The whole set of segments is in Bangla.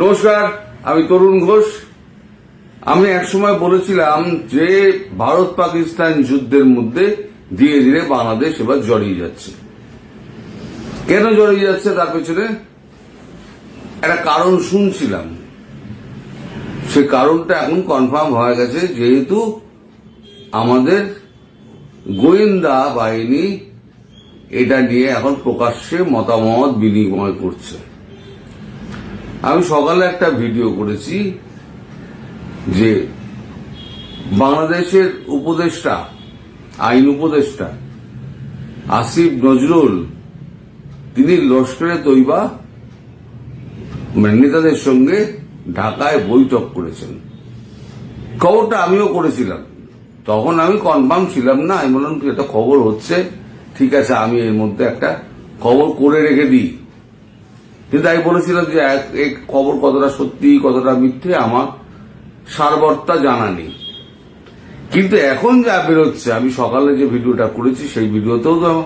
নমস্কার, আমি তরুণ ঘোষ। আমি একসময় বলেছিলাম যে ভারত পাকিস্তান যুদ্ধের মধ্যে ধীরে ধীরে বাংলাদেশ এবার জড়িয়ে যাচ্ছে। কেন জড়িয়ে যাচ্ছে তার পেছনে? একটা কারণ শুনছিলাম। সে কারণটা এখন কনফার্ম হয়ে গেছে, যেহেতু আমাদের গোয়েন্দা বাহিনী এটা নিয়ে এখন প্রকাশ্যে মতামত বিনিময় করছে। আমি সকালে একটা ভিডিও করেছি যে বাংলাদেশের উপদেষ্টা, আইন উপদেষ্টা আসিফ নজরুল, তিনি লস্করে তৈবা মানে নেতাদের সঙ্গে ঢাকায় বৈঠক করেছেন। খবরটা আমিও করেছিলাম। তখন আমি কনফার্ম ছিলাম না। আমি বললাম এটা খবর হচ্ছে? ঠিক আছে, আমি এর মধ্যে একটা খবর করে রেখে দিই। কিন্তু আমি বলেছিলাম যে এক- খবর কতটা সত্যি, কতটা মিথ্যে, আমার সারবর্তা জানা নেই। কিন্তু এখন যা বেরোচ্ছে, আমি সকালে যে ভিডিওটা করেছি, সেই ভিডিওতেও তো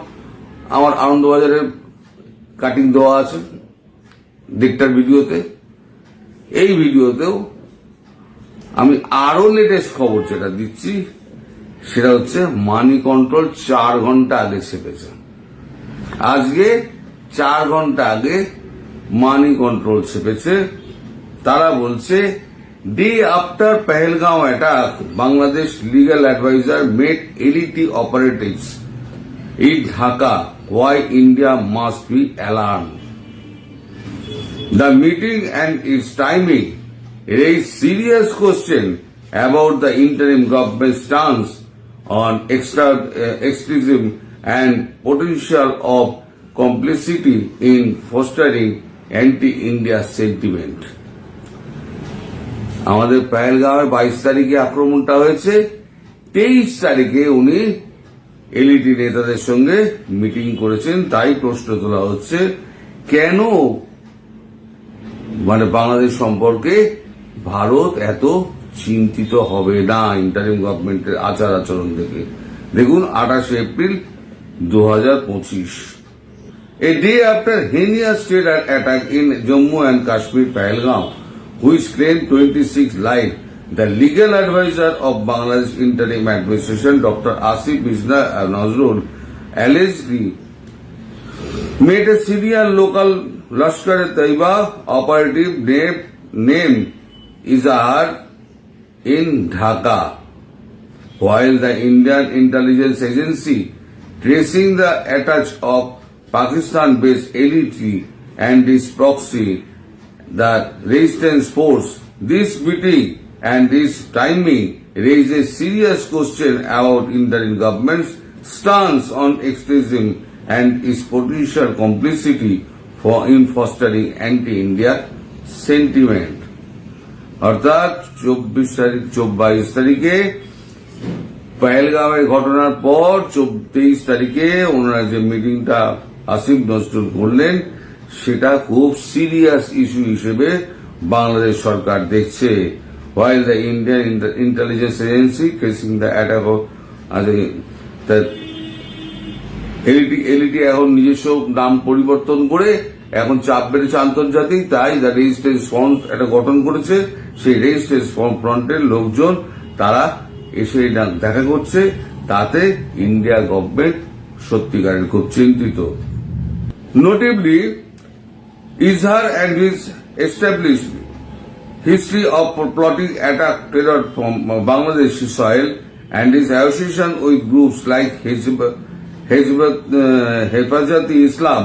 আমার আনন্দবাজারের কাটিং দেওয়া আছে দিকটার ভিডিওতে। এই ভিডিওতেও আমি আরও লেটেস্ট খবর যেটা দিচ্ছি, সেটা হচ্ছে মানি কন্ট্রোল চার ঘণ্টা আগে ছেপেছে। আজকে চার ঘণ্টা আগে মানি কন্ট্রোল ছেপেছে তারা বলছে, day after Pahalgam attack Bangladesh legal adviser met LeT operatives in Dhaka why India must be alarm the meeting and its timing এই serious question about the interim government stance on extra exclusive and potential of complicity in fostering anti-India sentiment আমাদের পায়েলগাঁওয়ে বাইশ তারিখে আক্রমণটা হয়েছে। তেইশ তারিখে উনি এলইডি নেতাদের সঙ্গে মিটিং করেছেন, তাই প্রশ্ন তোলা হচ্ছে, কেন মানে বাংলাদেশ সম্পর্কে ভারত এত চিন্তিত হবে না ইন্টারিম গভর্নমেন্টের আচার আচরণ দেখে? দেখুন, আঠাশে এপ্রিল দু হাজার পঁচিশ। A day after heinous state attack in Jammu and Kashmir, Pahalgam, which claimed 26 lives, the legal advisor of Bangladesh interim administration, Dr. Asif Bisna Nazrul, allegedly made a Syrian local Lashkar-e-Taiba operative name, name Izhar in Dhaka, while the Indian intelligence agency tracing the attach of Pakistan-based elite and its proxy, the resistance force. This meeting and this timing raises serious question about Indian government's stance on extremism and its potential complicity for in fostering anti-India sentiment. অর্থাৎ চব্বিশ তারিখ চব্বিশ তারিখে পেহেলগাঁওয়ের ঘটনার পর তেইশ তারিখে ওনারা যে মিটিংটা আসিফ নজরুল করলেন, সেটা খুব সিরিয়াস ইস্যু হিসেবে বাংলাদেশ সরকার দেখছে। Agency tracing the attack of, as a that LED LED এখন নিজস্ব নাম পরিবর্তন করে, এখন চাপ বেড়েছে আন্তর্জাতিক, তাই দ্য রেজিস্ট্রেন্স ফ্রন্ট একটা গঠন করেছে। সেই রেজিস্ট্রেন্স ফ্রন্টের লোকজন, তারা এসে দেখা করছে, তাতে ইন্ডিয়া গভর্নমেন্ট সত্যিকারের খুব চিন্তিত। নোটেবলি Izhar and his established history of plotting attack terror from Bangladeshi soil and his association with groups like Hizb, uh, Islam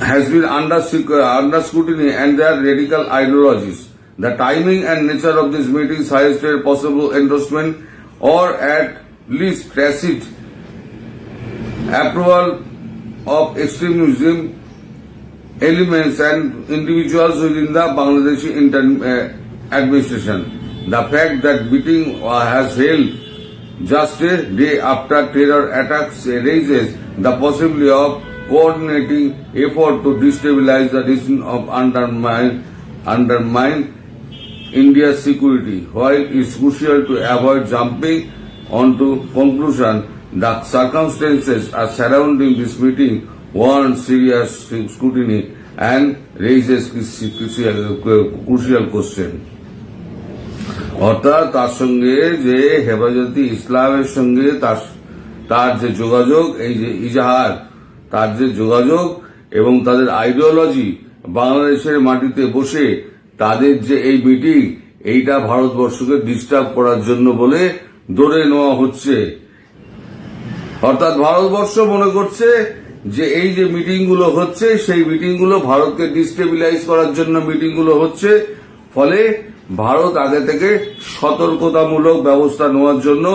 has been under, under scrutiny and their radical ideologies. The timing and nature of this meeting suggested possible endorsement or at least tacit approval of extremism elements and individuals within the Bangladeshi inter- uh, administration. The fact that meeting uh, has held just a day after terror attacks raises the possibility of coordinating effort to destabilize the region of undermine undermine India's security. While it's crucial to avoid jumping onto conclusion, the circumstances are surrounding this meeting warrant serious scrutiny and raises crucial question. অর্থাৎ তার সঙ্গে যে হেফাজতি ইসলামের সঙ্গে তার তার যে যোগাযোগ, এই যে ইজাহার, তার যে যোগাযোগ এবং তাদের আইডিওলজি বাংলাদেশের মাটিতে বসে তাদের যে এই মিটিং এইটা ভারতবর্ষকে ডিস্টার্ব করার জন্য বলে ধরে নেওয়া হচ্ছে অর্থাৎ ভারতবর্ষ মনে করছে যে এই যে মিটিংগুলো হচ্ছে, সেই মিটিংগুলো ভারতকে ডিস্টেবিলাইজ করার জন্য মিটিংগুলো হচ্ছে। ফলে ভারত আগে থেকে সতর্কতামূলক ব্যবস্থা নেওয়ার জন্য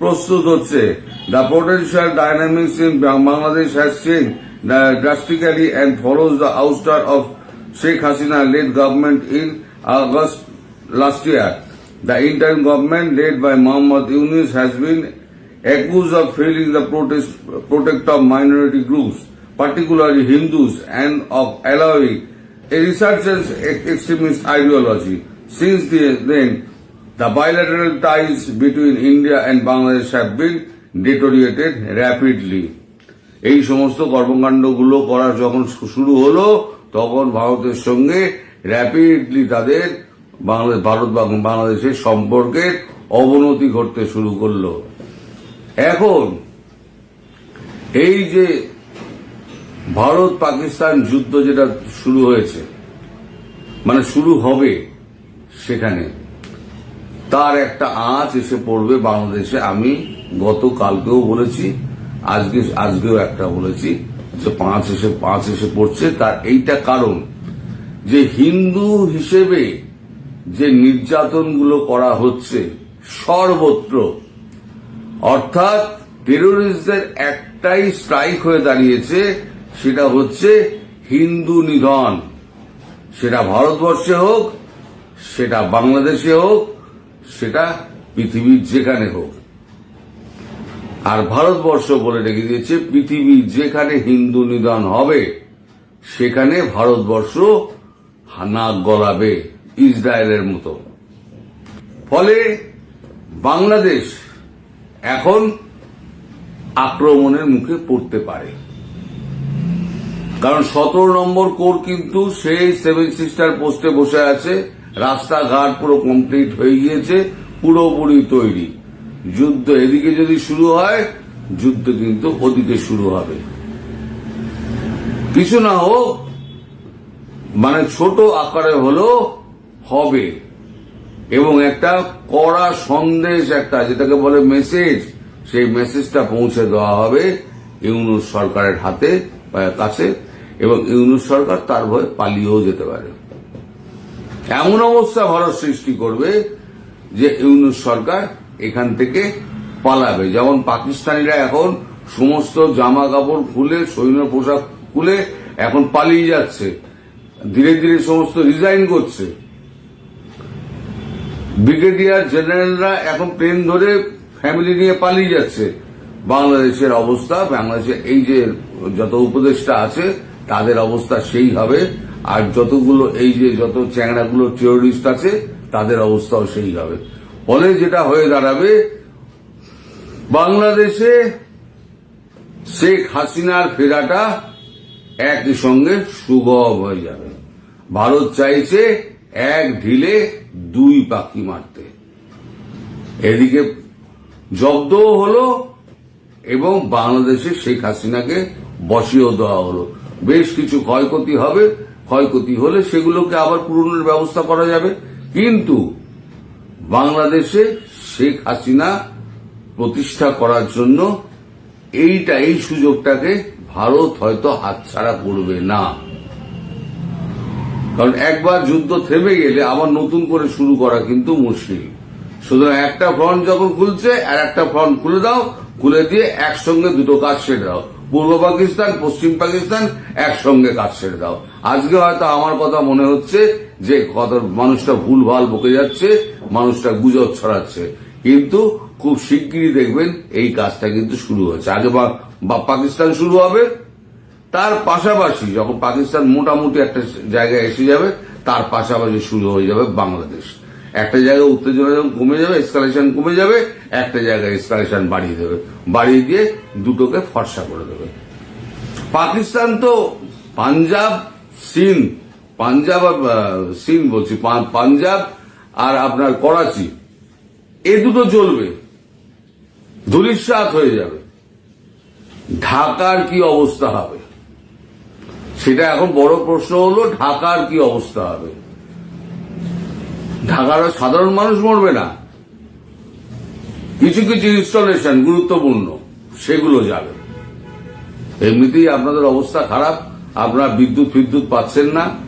প্রস্তুত হচ্ছে। The potential dynamics in Bangladesh has change drastically and follows the ouster of Sheikh Hasina led government in August last year. The interim government led by Muhammad Yunus has been accused of failing the protest, protect of minority groups, particularly Hindus, and of allowing a resurgence of extremist ideology. Since the- then, the bilateral ties between India and Bangladesh have been deteriorated rapidly. এই সমস্ত কর্মকাণ্ডগুলো করা যখন শুরু হলো তখন ভারতের সঙ্গে র্যাপিডলি তাদের বাংলাদেশ ভারত বাংলাদেশের সম্পর্কের অবনতি ঘটতে শুরু করল এখন, এই যে ভারত পাকিস্তান যুদ্ধ যেটা শুরু হয়েছে মানে শুরু হবে সেখানে, তার একটা আঁচ এসে পড়বে বাংলাদেশে। আমি গতকালকেও বলেছি, আজকে, আজকেও একটা বলেছি যে পাঁচ এসে পাঁচ এসে পড়ছে। তার এইটা কারণ যে হিন্দু হিসেবে যে নির্যাতনগুলো করা হচ্ছে, সর্বত্র অর্থাৎ টেরোরিস্টদের একটাই স্ট্রাইক হয়ে দাঁড়িয়েছে, সেটা হচ্ছে হিন্দু নিধন। সেটা ভারতবর্ষে হোক, সেটা বাংলাদেশে হোক, সেটা পৃথিবীর যেখানে হোক। আর ভারতবর্ষ বলে রেখে দিয়েছে পৃথিবীর যেখানে হিন্দু নিধন হবে, সেখানে ভারতবর্ষ নাক গলাবে, ইসরায়েলের মতো। ফলে বাংলাদেশ এখন আক্রমণের মুখে পড়তে পারে। কারণ সতেরো নম্বর কোর কিন্তু সেই সেভেন সিস্টার পোস্টে বসে আছে। রাস্তাঘাট পুরো কমপ্লিট হয়ে গিয়েছে, পুরোপুরি তৈরি। যুদ্ধ এদিকে যদি শুরু হয়, যুদ্ধ কিন্তু ওদিকে শুরু হবে। কিছু না হোক মানে ছোট আকারে হলো হবে। এবং একটা কড়া সন্দেশ একটা, যেটাকে বলে মেসেজ সেই মেসেজটা পৌঁছে দেওয়া হবে ইউনুস সরকারের হাতে বা কাছে এবং ইউনুস সরকার তার ভয়ে পালিয়েও যেতে পারে। এমন অবস্থা ভারত সৃষ্টি করবে যে ইউনুস সরকার এখান থেকে পালাবে। যেমন পাকিস্তানিরা এখন সমস্ত জামা কাপড় খুলে, সৈন্য পোশাক খুলে এখন পালিয়ে যাচ্ছে। ধীরে ধীরে সমস্ত রিজাইন করছে। ব্রিগেডিয়ার জেনারেলরা এখন প্লেন ধরে ফ্যামিলি নিয়ে পালিয়ে যাচ্ছে। বাংলাদেশের অবস্থা, বাংলাদেশের এই যে যত উপদেষ্টা আছে, তাদের অবস্থা সেই হবে। আর যতগুলো এই যে যত চ্যাংড়াগুলো টেরোরিস্ট আছে, তাদের অবস্থাও সেই হবে। ফলে যেটা হয়ে দাঁড়াবে, বাংলাদেশে শেখ হাসিনার ফেরাটা একই সঙ্গে সুগম হয়ে যাবে। ভারত চাইছে এক ঢিলে দুই পাখি মারতে। এদিকে জব্দও হলো এবং বাংলাদেশে শেখ হাসিনাকে বসিয়েও দেওয়া হলো। বেশ কিছু ক্ষয়ক্ষতি হবে, ক্ষয়ক্ষতি হলে সেগুলোকে আবার পূরণের ব্যবস্থা করা যাবে। কিন্তু বাংলাদেশে শেখ হাসিনা প্রতিষ্ঠা করার জন্য এইটা, এই সুযোগটাকে ভারত হয়তো হাতছাড়া করবে না। কারণ একবার যুদ্ধ থেমে গেলে আবার নতুন করে শুরু করা কিন্তু মুশকিল। সুতরাং একটা ফ্রন্ট যখন খুলছে আর একটা ফ্রন্ট খুলে দাও, খুলে দিয়ে একসঙ্গে দুটো কাজ সেরে দাও। পূর্ব পাকিস্তান, পশ্চিম পাকিস্তান একসঙ্গে কাজ সেরে দাও। আজকে হয়তো আমার কথা মনে হচ্ছে যে কত মানুষটা ভুল ভালো বকে যাচ্ছে, মানুষটা গুজব ছড়াচ্ছে। কিন্তু খুব শিগগিরই দেখবেন এই কাজটা কিন্তু শুরু হয়েছে। আগে পাকিস্তান শুরু হবে তার পাশাপাশি যখন পাকিস্তান মোটামুটি একটা জায়গায় এসে যাবে তার পাশাপাশি শুরু হয়ে যাবে বাংলাদেশ। একটা জায়গায় উত্তেজনা যখন কমে যাবে এসকালেশন কমে যাবে একটা জায়গায় এসকালেশন বাড়িয়ে দেবে। বাড়িয়ে দিয়ে দুটোকে ফর্সা করে দেবে। পাকিস্তান তো পাঞ্জাব সিন পাঞ্জাব আর, সিন বলছি পাঞ্জাব আর আপনার করাচি এ দুটো চলবে। ধুলিস্বাত হয়ে যাবে। ঢাকার কি অবস্থা হবে? সেটা এখন বড় প্রশ্ন হলো ঢাকার কি অবস্থা হবে? ঢাকার সাধারণ মানুষ মরবে না। কিছু কিছু ইনস্টলেশন গুরুত্বপূর্ণ, সেগুলো যাবে। এমনিতেই আপনাদের অবস্থা খারাপ, আপনারা বিদ্যুৎ ফিদ্যুৎ পাচ্ছেন না।